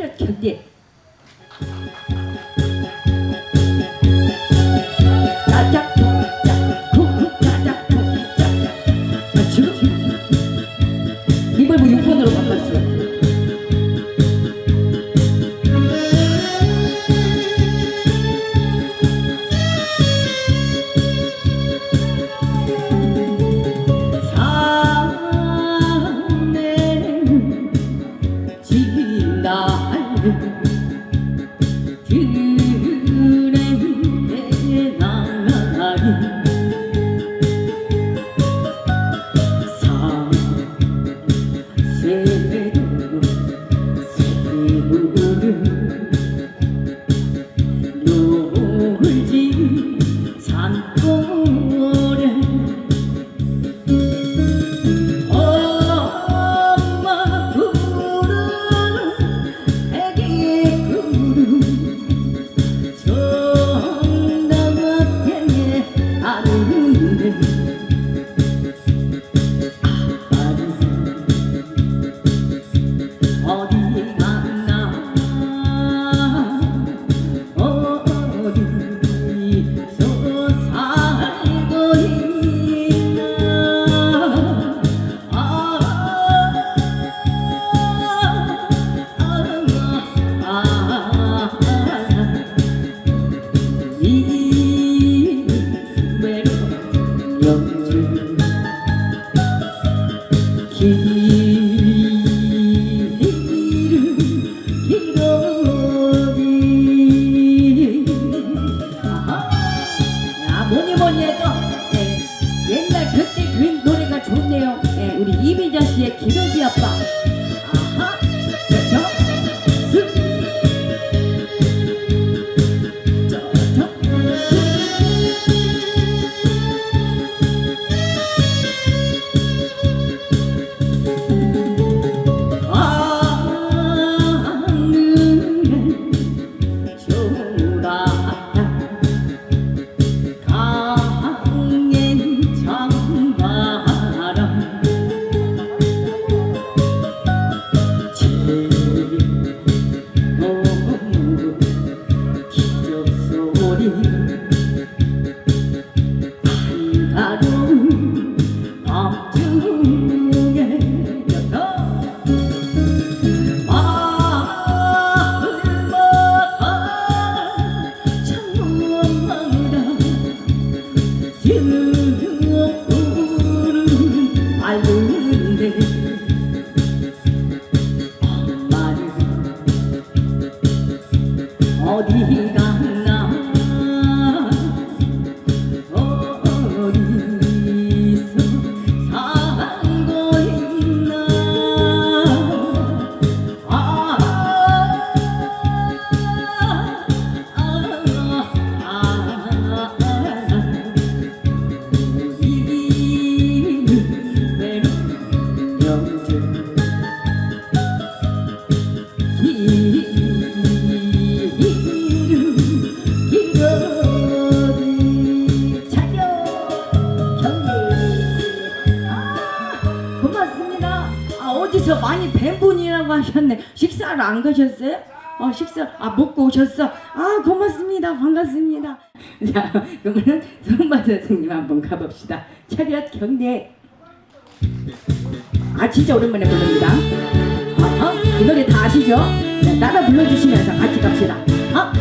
시대를 견디. 아, 이걸 뭐 6번으로 바꿨어요? 不 Jesus. 없는데. 오셨네. 식사를 안 가셨어요? 어, 식사, 아, 먹고 오셨어? 아, 고맙습니다. 반갑습니다. 자, 그러면 성마 선생님 한번 가봅시다. 차렷 경례. 아, 진짜 오랜만에 부릅니다. 어, 어? 이 노래 다 아시죠? 네, 따라 불러주시면서 같이 갑시다. 어?